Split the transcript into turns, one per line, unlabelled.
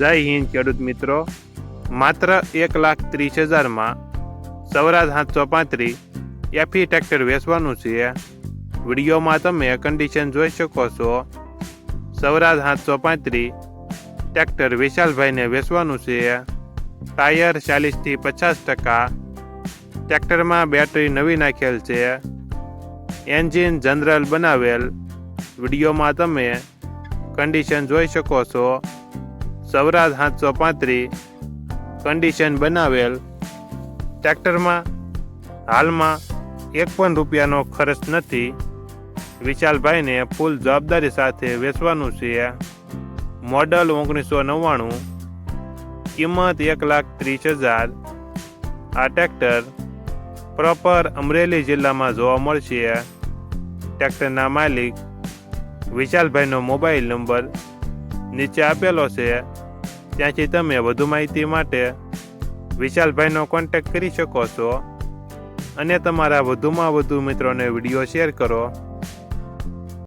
જય હિન્દ, ખેડૂત મિત્રો. માત્ર એક લાખ ત્રીસ હજારમાં સૌરાજ સાતસો પાંત્રીસ એફી ટ્રેક્ટર વેચવાનું છે. વિડીયોમાં તમે કન્ડિશન જોઈ શકો છો. સૌરાજ સાતસો પાંત્રીસ ટ્રેક્ટર વિશાલભાઈને વેચવાનું છે. ટાયર ચાલીસથી પચાસ ટકા. ટ્રેક્ટરમાં બેટરી નવી નાખેલ છે. એન્જિન જનરલ બનાવેલ. વિડીયોમાં તમે કન્ડિશન જોઈ શકો છો. સૌરાજ સાતસો પાંત્રીસ કન્ડિશન બનાવેલ. ટ્રેક્ટરમાં હાલમાં એક પણ રૂપિયાનો ખર્ચ નથી. વિશાલભાઈને ફૂલ જવાબદારી સાથે વેચવાનું છે. મોડલ ઓગણીસો નવ્વાણું. કિંમત એક લાખ ત્રીસ હજાર. આ ટ્રેક્ટર પ્રોપર અમરેલી જિલ્લામાં જોવા મળશે. ટ્રેક્ટરના માલિક વિશાલભાઈનો મોબાઈલ નંબર નીચે આપેલો છે. ત્યાંથી તમે વધુ માહિતી માટે વિશાલભાઈનો કોન્ટેક્ટ કરી શકો છો. અને તમારા વધુમાં વધુ મિત્રોને વીડિયો શેર કરો.